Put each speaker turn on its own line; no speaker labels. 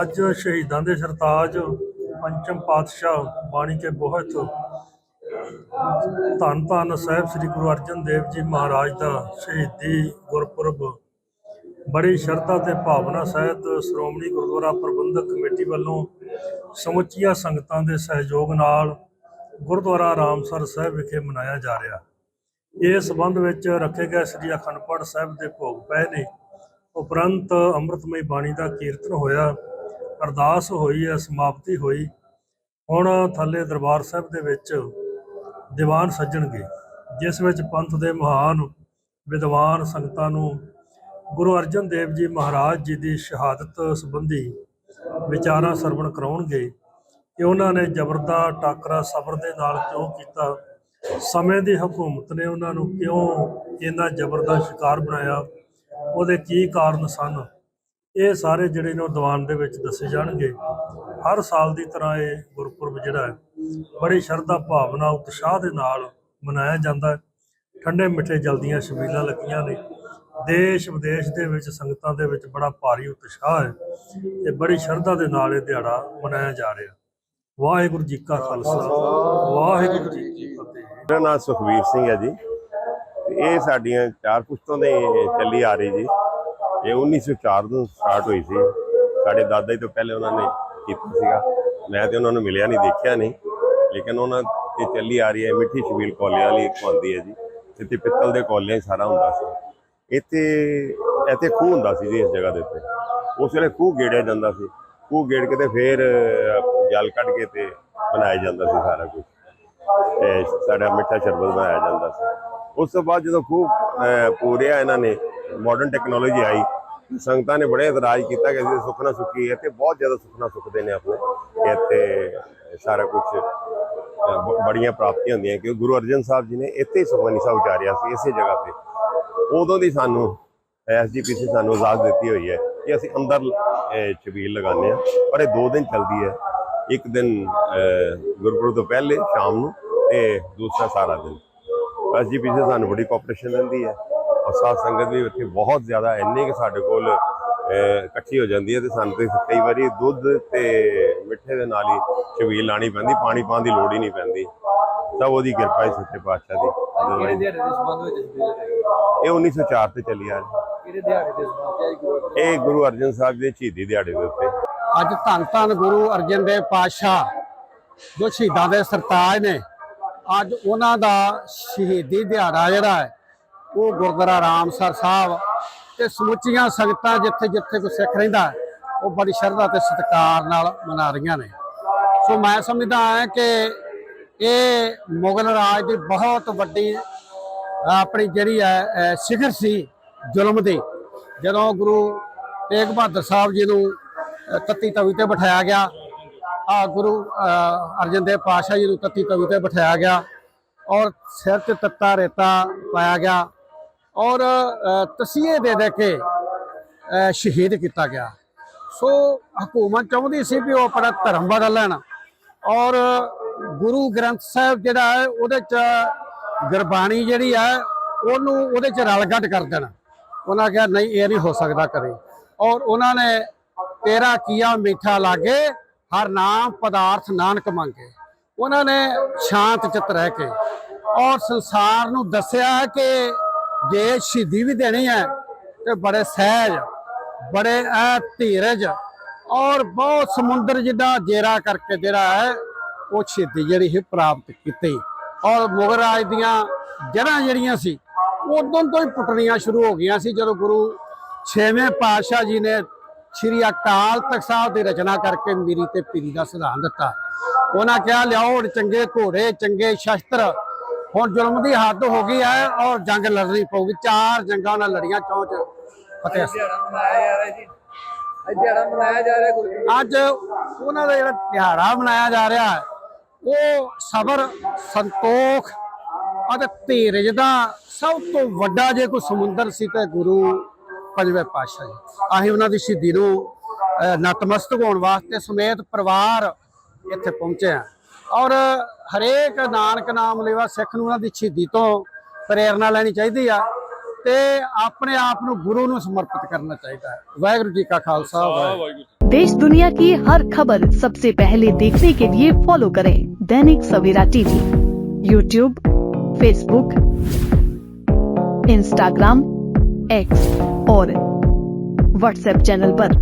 ਅੱਜ ਸ਼ਹੀਦਾਂ ਦੇ ਸਰਤਾਜ ਪੰਚਮ ਪਾਤਸ਼ਾਹ ਬਾਣੀ ਕੇ ਬਹੁਤ ਧੰਨ ਧੰਨ ਸਾਹਿਬ ਸ੍ਰੀ ਗੁਰੂ ਅਰਜਨ ਦੇਵ ਜੀ ਮਹਾਰਾਜ ਦਾ ਸ਼ਹੀਦੀ ਗੁਰਪੁਰਬ। ਬੜੀ ਸ਼ਰਧਾ ਤੇ ਭਾਵਨਾ ਸਹਿਤ ਸ਼੍ਰੋਮਣੀ ਗੁਰਦੁਆਰਾ ਪ੍ਰਬੰਧਕ ਕਮੇਟੀ ਵੱਲੋਂ ਸਮੁੱਚੀਆਂ ਸੰਗਤਾਂ ਦੇ ਸਹਿਯੋਗ ਨਾਲ ਗੁਰਦੁਆਰਾ ਰਾਮਸਰ ਸਾਹਿਬ ਵਿਖੇ ਮਨਾਇਆ ਜਾ ਰਿਹਾ। ਇਸ ਸੰਬੰਧ ਵਿੱਚ ਰੱਖੇ ਗਏ ਸ੍ਰੀ ਅਖੰਡ ਪਾਠ ਸਾਹਿਬ ਦੇ ਭੋਗ ਪਏ ਨੇ। ਉਪਰੰਤ ਅੰਮ੍ਰਿਤਮਈ ਬਾਣੀ ਦਾ ਕੀਰਤਨ ਹੋਇਆ। ਅਰਦਾਸ ਹੋਈ ਹੈ, ਸਮਾਪਤੀ ਹੋਈ। ਹੁਣ ਥੱਲੇ ਦਰਬਾਰ ਸਾਹਿਬ ਦੇ ਵਿੱਚ ਦੀਵਾਨ ਸੱਜਣਗੇ, ਜਿਸ ਵਿੱਚ ਪੰਥ ਦੇ ਮਹਾਨ ਵਿਦਵਾਨ ਸੰਗਤਾਂ ਨੂੰ ਗੁਰੂ ਅਰਜਨ ਦੇਵ ਜੀ ਮਹਾਰਾਜ ਜੀ ਦੀ ਸ਼ਹਾਦਤ ਸੰਬੰਧੀ ਵਿਚਾਰਾਂ ਸਰਵਣ ਕਰਾਉਣਗੇ ਕਿ ਉਹਨਾਂ ਨੇ ਜ਼ਬਰ ਦਾ ਟਾਕਰਾ ਸਬਰ ਦੇ ਨਾਲ ਕਿਉਂ ਕੀਤਾ? ਸਮੇਂ ਦੀ ਹਕੂਮਤ ਨੇ ਉਹਨਾਂ ਨੂੰ ਕਿਉਂ ਇੰਨਾ ਜ਼ਬਰਦਾ ਸ਼ਿਕਾਰ ਬਣਾਇਆ? ਉਹਦੇ ਕੀ ਕਾਰਨ ਸਨ? ਇਹ ਸਾਰੇ ਜਿਹੜੇ ਨੇ ਉਹ ਦੀਵਾਨ ਦੇ ਵਿੱਚ ਦੱਸੇ ਜਾਣਗੇ। ਹਰ ਸਾਲ ਦੀ ਤਰ੍ਹਾਂ ਇਹ ਗੁਰਪੁਰਬ ਜਿਹੜਾ ਹੈ, ਬੜੀ ਸ਼ਰਧਾ, ਭਾਵਨਾ, ਉਤਸ਼ਾਹ ਦੇ ਨਾਲ ਮਨਾਇਆ ਜਾਂਦਾ ਹੈ। ਠੰਡੇ ਮਿੱਠੇ ਜਲਦੀਆਂ ਛਬੀਲਾਂ ਲੱਗੀਆਂ ਨੇ। ਦੇਸ਼ ਵਿਦੇਸ਼ ਦੇ ਵਿੱਚ ਸੰਗਤਾਂ ਦੇ ਵਿੱਚ ਬੜਾ ਭਾਰੀ ਉਤਸ਼ਾਹ ਹੈ ਤੇ ਬੜੀ ਸ਼ਰਧਾ ਦੇ ਨਾਲ ਇਹ ਦਿਹਾੜਾ ਮਨਾਇਆ ਜਾ ਰਿਹਾ। ਵਾਹਿਗੁਰੂ ਜੀ ਕਾ ਖਾਲਸਾ, ਵਾਹਿਗੁਰੂ ਜੀ ਕੀ ਫਤਿਹ।
ਮੇਰਾ ਨਾਮ ਸੁਖਵੀਰ ਸਿੰਘ ਹੈ ਜੀ। ਇਹ ਸਾਡੀਆਂ ਚਾਰ ਪੁਸ਼ਤਾਂ ਦੇ ਚੱਲੀ ਆ ਰਹੀ ਜੀ। ਇਹ 1904 ਤੋਂ ਸਟਾਰਟ ਹੋਈ ਸੀ। ਸਾਡੇ ਦਾਦਾ ਜੀ ਤੋਂ ਪਹਿਲੇ ਉਹਨਾਂ ਨੇ ਕੀਤਾ ਸੀਗਾ। ਮੈਂ ਤੇ ਉਹਨਾਂ ਨੂੰ ਮਿਲਿਆ ਨਹੀਂ, ਦੇਖਿਆ ਨਹੀਂ। ਲੇਕਿਨ ਉਹਨਾਂ ਤੇ ਚੱਲੀ ਆ ਰਹੀ ਹੈ, ਮਿੱਠੀ ਛਬੀਲ ਕੋਲਿਆਂ ਵਾਲੀ ਇੱਕ ਹੁੰਦੀ ਹੈ ਜੀ। ਇੱਥੇ ਪਿੱਤਲ ਦੇ ਕੋਲਿਆਂ ਹੀ ਸਾਰਾ ਹੁੰਦਾ ਸੀ। ਇੱਥੇ ਇੱਥੇ ਖੂਹ ਹੁੰਦਾ ਸੀ ਜੀ ਇਸ ਜਗ੍ਹਾ ਦੇ ਉੱਤੇ। ਉਸ ਵੇਲੇ ਖੂਹ ਗੇੜਿਆ ਜਾਂਦਾ ਸੀ। ਖੂਹ ਗੇੜ ਕੇ ਤੇ ਫੇਰ, ਜਲ ਕੱਢ ਕੇ ਤੇ ਬਣਾਇਆ ਜਾਂਦਾ ਸੀ ਸਾਰਾ ਕੁਝ ਤੇ ਸਾਡਾ ਮਿੱਠਾ ਸ਼ਰਬਤ ਬਣਾਇਆ ਜਾਂਦਾ ਸੀ। ਉਸ ਤੋਂ ਬਾਅਦ ਜਦੋਂ ਖੂਹ ਪੂਰਿਆ, ਇਹਨਾਂ ਨੇ ਮਾਡਰਨ ਟੈਕਨੋਲੋਜੀ ਆਈ ਸੰਗਤਾਂ ਨੇ ਬੜੇ ਇਤਰਾਜ਼ ਕੀਤਾ ਕਿ ਅਸੀਂ ਸੁਖਣਾ ਸੁੱਕੀ ਹੈ ਤੇ ਬਹੁਤ ਜ਼ਿਆਦਾ ਸੁਖਣਾ ਸੁੱਖਦੇ ਨੇ ਆਪਣੇ ਕਿ ਇੱਥੇ ਸਾਰਾ ਕੁਝ ਬੜੀਆਂ ਪ੍ਰਾਪਤੀਆਂ ਹੁੰਦੀਆਂ ਕਿ ਗੁਰੂ ਅਰਜਨ ਸਾਹਿਬ ਜੀ ਨੇ ਇੱਥੇ ਹੀ ਸੁਖਮਨੀ ਸਾਹਿਬ ਉਚਾਰਿਆ ਸੀ ਇਸੇ ਜਗ੍ਹਾ ਤੇ। ਉਦੋਂ ਦੀ ਸਾਨੂੰ ਐਸਜੀਪੀਸੀ ਸਾਨੂੰ ਇਜਾਜ਼ਤ ਦਿੱਤੀ ਹੋਈ ਹੈ ਕਿ ਅਸੀਂ ਅੰਦਰ ਅਹ, ਛਬੀਲ ਲਗਾਉਂਦੇ ਆ ਪਰ ਇਹ ਦੋ ਦਿਨ ਚੱਲਦੀ ਹੈ। ਇੱਕ ਦਿਨ ਗੁਰਪੁਰਬ ਤੋਂ ਪਹਿਲੇ ਸ਼ਾਮ ਨੂੰ ਤੇ ਦੂਸਰਾ ਸਾਰਾ ਦਿਨ। ਐਸਜੀਪੀਸੀ ਸਾਨੂੰ ਬੜੀ ਕੋਆਪਰੇਸ਼ਨ ਦਿੰਦੀ ਹੈ। ਔਰ ਸਾਧ ਸੰਗਤ ਵੀ ਉੱਥੇ ਬਹੁਤ ਜ਼ਿਆਦਾ ਇੰਨੇ ਕਿ ਸਾਡੇ ਕੋਲ ਇਕੱਠੀ ਹੋ ਜਾਂਦੀ ਹੈ ਤੇ ਸਾਨੂੰ ਤੇ ਕਈ ਵਾਰੀ ਦੁੱਧ ਤੇ ਮਿੱਠੇ ਦੇ ਨਾਲ ਹੀ ਛਬੀਲ ਲਾਣੀ ਪੈਂਦੀ ਪਾਣੀ ਪਾਉਣ ਦੀ ਲੋੜ ਹੀ ਨਹੀਂ ਪੈਂਦੀ। ਸਭ ਉਹਦੀ ਕਿਰਪਾ ਹੈ ਸੱਚੇ ਪਾਤਸ਼ਾਹ ਦੀ।
ਦੇ
ਇਹ 1904 ਤੇ ਚੱਲੀ ਆ।
ਦੇ
ਇਹ ਗੁਰੂ ਅਰਜਨ ਸਾਹਿਬ ਦੇ ਸ਼ਹੀਦੀ ਦਿਹਾੜੇ ਦੇ ਉੱਤੇ।
ਅੱਜ ਧੰਨ ਧੰਨ ਗੁਰੂ ਅਰਜਨ ਦੇਵ ਪਾਤਸ਼ਾਹ ਜੋ ਸ਼ਹੀਦਾਂ ਦੇ ਸਰਤਾਜ ਨੇ ਅੱਜ ਉਹਨਾਂ ਦਾ ਸ਼ਹੀਦੀ ਦਿਹਾੜਾ ਜਿਹੜਾ ਹੈ ਉਹ ਗੁਰਦੁਆਰਾ ਰਾਮਸਰ ਸਾਹਿਬ ਤੇ ਸਮੁੱਚੀਆਂ ਸੰਗਤਾਂ ਜਿੱਥੇ ਜਿੱਥੇ ਕੋਈ ਸਿੱਖ ਰਹਿੰਦਾ ਉਹ ਬੜੀ ਸ਼ਰਧਾ ਤੇ ਸਤਿਕਾਰ ਨਾਲ ਮਨਾ ਰਹੀਆਂ ਨੇ। ਸੋ ਮੈਂ ਸਮਝਦਾ ਹਾਂ ਕਿ ਇਹ ਮੁਗਲ ਰਾਜ ਦੀ ਬਹੁਤ ਵੱਡੀ ਆਪਣੀ ਜਿਹੜੀ ਹੈ ਸਿਖਰ ਸੀ ਜ਼ੁਲਮ ਦੀ। ਜਦੋਂ ਗੁਰੂ ਤੇਗ ਬਹਾਦਰ ਸਾਹਿਬ ਜੀ ਨੂੰ ਤੱਤੀ ਤਵੀ ਤੇ ਬਿਠਾਇਆ ਗਿਆ ਆ ਗੁਰੂ ਅਰਜਨ ਦੇਵ ਪਾਤਸ਼ਾਹ ਜੀ ਨੂੰ ਤੱਤੀ ਤਵੀ ਤੇ ਬਿਠਾਇਆ ਗਿਆ ਔਰ ਸਿਰ ਤੇ ਤੱਤਾ ਰੇਤਾ ਪਾਇਆ ਗਿਆ। ਔਰ ਤਸੀਹੇ ਦੇ ਦੇ ਕੇ ਸ਼ਹੀਦ ਕੀਤਾ ਗਿਆ। ਸੋ, ਹਕੂਮਤ ਚਾਹੁੰਦੀ ਸੀ ਵੀ ਉਹ ਆਪਣਾ ਧਰਮ ਬਦਲ ਲੈਣ। ਔਰ, ਗੁਰੂ ਗ੍ਰੰਥ ਸਾਹਿਬ ਜਿਹੜਾ ਹੈ, ਉਹਦੇ ਚ ਗੁਰਬਾਣੀ ਜਿਹੜੀ ਹੈ, ਉਹਨੂੰ, ਉਹਦੇ ਚ ਰਲ ਗੱਡ ਕਰ ਦੇਣਾ। ਉਹਨਾਂ ਕਿਹਾ, ਨਹੀਂ, ਇਹ ਨਹੀਂ ਹੋ ਸਕਦਾ ਕਦੇ। ਔਰ ਉਹਨਾਂ ਨੇ, ਤੇਰਾ ਕੀਆ ਮਿੱਠਾ ਲਾਗੇ, ਹਰ ਨਾਮ ਪਦਾਰਥ ਨਾਨਕ ਮੰਗੇ। ਉਹਨਾਂ ਨੇ ਸ਼ਾਂਤ ਚਿੱਤ ਰਹਿ ਕੇ, ਔਰ ਸੰਸਾਰ ਨੂੰ ਦੱਸਿਆ ਕਿ ਜੇ ਸ਼ਹੀਦੀ ਵੀ ਦੇਣੀ ਹੈ ਤੇ ਬੜੇ ਸਹਿਜ, ਬੜੇ ਐ ਧੀਰਜ ਔਰ ਬਹੁਤ ਸਮੁੰਦਰ ਜਿੱਡਾ ਜੇਰਾ ਕਰਕੇ ਜਿਹੜਾ ਹੈ, ਉਹ ਸ਼ਹੀਦੀ ਜਿਹੜੀ ਹੈ ਪ੍ਰਾਪਤ ਕੀਤੀ। ਔਰ ਮੁਗਲ ਰਾਜ ਦੀਆਂ ਜੜ੍ਹਾਂ ਜਿਹੜੀਆਂ ਸੀ, ਉਦੋਂ ਤੋਂ ਹੀ ਪੁੱਟਣੀਆਂ ਸ਼ੁਰੂ ਹੋ ਗਈਆਂ ਸੀ, ਜਦੋਂ ਗੁਰੂ ਛੇਵੇਂ ਪਾਤਸ਼ਾਹ ਜੀ ਨੇ ਸ਼੍ਰੀ ਅਕਾਲ ਤਖਤ ਸਾਹਿਬ ਦੀ ਰਚਨਾ ਕਰਕੇ ਮੀਰੀ ਤੇ ਪੀਰੀ ਦਾ ਸਿਧਾਂਤ ਦਿੱਤਾ। ਉਹਨਾਂ ਕਿਹਾ, ਲਿਆਓ ਚੰਗੇ ਘੋੜੇ, ਚੰਗੇ ਸ਼ਸਤਰ ਹੁਣ ਜ਼ੁਲਮ ਦੀ ਹੱਦ ਹੋ ਗਈ ਹੈ ਔਰ ਜੰਗ ਲੜਨੀ ਪਊਗੀ। ਚਾਰ ਜੰਗਾਂ ਉਹਨਾਂ ਲੜੀਆਂ ਚੌਂਚ ਫਤਿਹ।
ਅੱਜ
ਉਹਨਾਂ ਦਾ ਜਿਹੜਾ ਦਿਹਾੜਾ ਮਨਾਇਆ ਜਾ ਰਿਹਾ ਹੈ ਉਹ ਸਬਰ ਸੰਤੋਖ ਅਤੇ ਧੀਰਜ ਦਾ ਸਭ ਤੋਂ ਵੱਡਾ ਜੇ ਕੋਈ ਸਮੁੰਦਰ ਸੀ ਤੇ ਗੁਰੂ ਪੰਜਵੇਂ ਪਾਤਸ਼ਾਹ ਜੀ। ਅਸੀਂ ਉਹਨਾਂ ਦੀ ਸ਼ਹੀਦੀ ਨੂੰ ਨਤਮਸਤਕ ਹੋਣ ਵਾਸਤੇ ਸਮੇਤ ਪਰਿਵਾਰ ਇੱਥੇ ਪਹੁੰਚੇ ਆ ਔਰ हरेक नानक नाम लेवा सिख ਨੂੰ ਉਹਨਾਂ ਦੀ ਸ਼ਹੀਦੀ ਤੋਂ ਪ੍ਰੇਰਣਾ ਲੈਣੀ ਚਾਹੀਦੀ ਆ ਤੇ ਆਪਣੇ ਆਪ ਨੂੰ ਗੁਰੂ ਨੂੰ ਸਮਰਪਿਤ ਕਰਨਾ
देश दुनिया की हर खबर सबसे पहले देखने के लिए फॉलो करें Dainik Savera TV YouTube Facebook Instagram X और व्हाट्सएप चैनल पर।